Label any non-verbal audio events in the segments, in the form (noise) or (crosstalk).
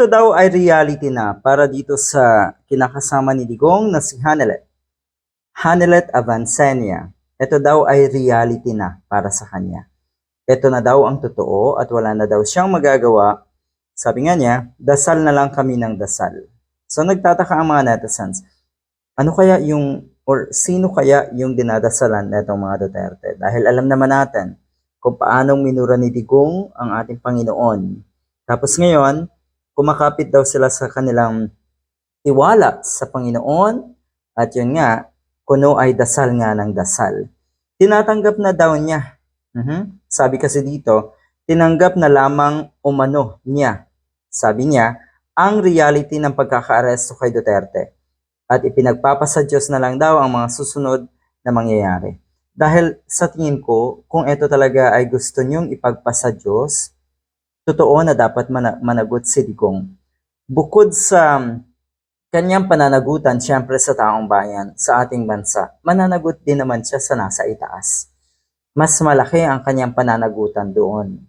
Ito daw ay reality na para dito sa kinakasama ni Digong na si Hanelet. Hanelet Avancenia. Ito daw ay reality na para sa kanya. Ito na daw ang totoo at wala na daw siyang magagawa. Sabi nga niya, dasal na lang kami ng dasal. So nagtataka ang mga netizens, ano kaya yung, or sino kaya yung dinadasalan netong mga Duterte? Dahil alam naman natin kung paanong minura ni Digong ang ating Panginoon. Tapos ngayon, kumakapit daw sila sa kanilang tiwala sa Panginoon at yun nga, kuno ay dasal nga ng dasal. Tinatanggap na daw niya. Mhm. Sabi kasi dito, tinanggap na lamang umano niya. Sabi niya, ang reality ng pagkakaaresto kay Duterte at ipinagpapasa Diyos na lang daw ang mga susunod na mangyayari. Dahil sa tingin ko, kung ito talaga ay gusto niyong ipagpasa Diyos, totoo na dapat mana- managot si Digong. Bukod sa kanyang pananagutan siyempre sa taong bayan, sa ating bansa, mananagot din naman siya sa nasa itaas. Mas malaki ang kanyang pananagutan doon.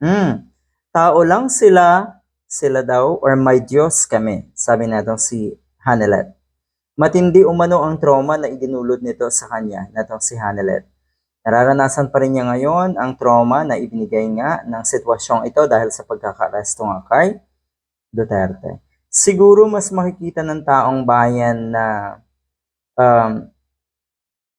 Hmm, tao lang sila, sila daw, or may Diyos kami, sabi natong si Hanelet. Matindi umano ang trauma na idinulot nito sa kanya, natong si Hanelet. Nararanasan pa rin niya ngayon ang trauma na ibinigay nga ng sitwasyong ito dahil sa pagkakaresto nga kay Duterte. Siguro mas makikita ng taong bayan na um,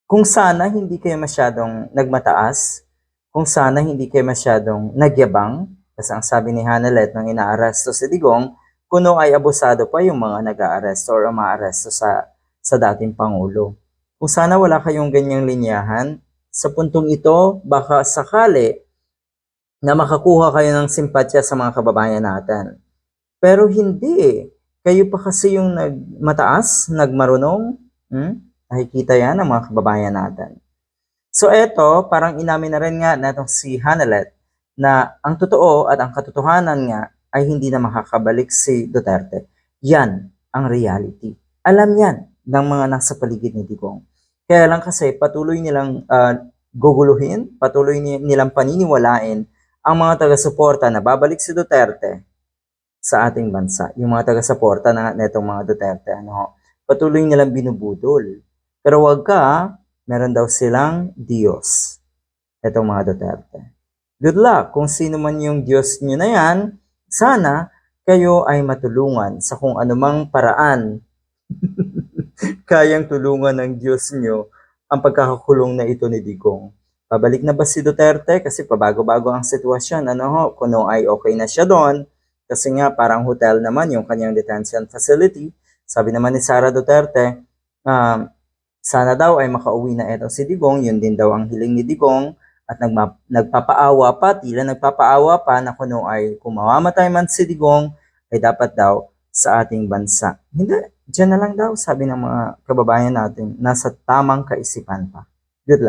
kung sana hindi kayo masyadong nagmataas, kung sana hindi kayo masyadong nagyabang, kasi ang sabi ni Hanelet nung inaaresto si Digong, kuno ay abusado pa yung mga nag-aaresto or umaaresto sa, sa dating Pangulo. Kung sana wala kayong ganyang linyahan, sa puntong ito, baka sakali na makakuha kayo ng simpatya sa mga kababayan natin. Pero hindi. Kayo pa kasi yung nagmataas, nagmarunong. Hmm? Nakikita yan ng mga kababayan natin. So eto, parang inamin na rin nga natong si Hanelet na ang totoo at ang katotohanan nga ay hindi na makakabalik si Duterte. Yan ang reality. Alam yan ng mga nasa paligid ni Digong. Kaya lang kasi patuloy nilang ah, guguluhin, patuloy ni- nilang paniniwalain ang mga taga-suporta na babalik si Duterte sa ating bansa. Yung mga taga-suporta na netong mga Duterte, ano, patuloy nilang binubudol. Pero wag ka, meron daw silang Diyos. Itong mga Duterte. Good luck kung sino man yung Diyos nyo na yan. Sana kayo ay matulungan sa kung anumang paraan (laughs) kayang tulungan ng Diyos nyo ang pagkakakulong na ito ni Digong. Pabalik na ba si Duterte? Kasi pabago-bago ang sitwasyon. Ano ho, kuno ay okay na siya doon. Kasi nga parang hotel naman yung kanyang detention facility. Sabi naman ni Sara Duterte, um, sana daw ay makauwi na ito si Digong. Yun din daw ang hiling ni Digong. At nagma- nagpapaawa pa, tila nagpapaawa pa na kuno ay kung mamamatay man si Digong, ay dapat daw sa ating bansa. Hindi, Diyan na lang daw, sabi ng mga kababayan natin, nasa tamang kaisipan pa. Good luck.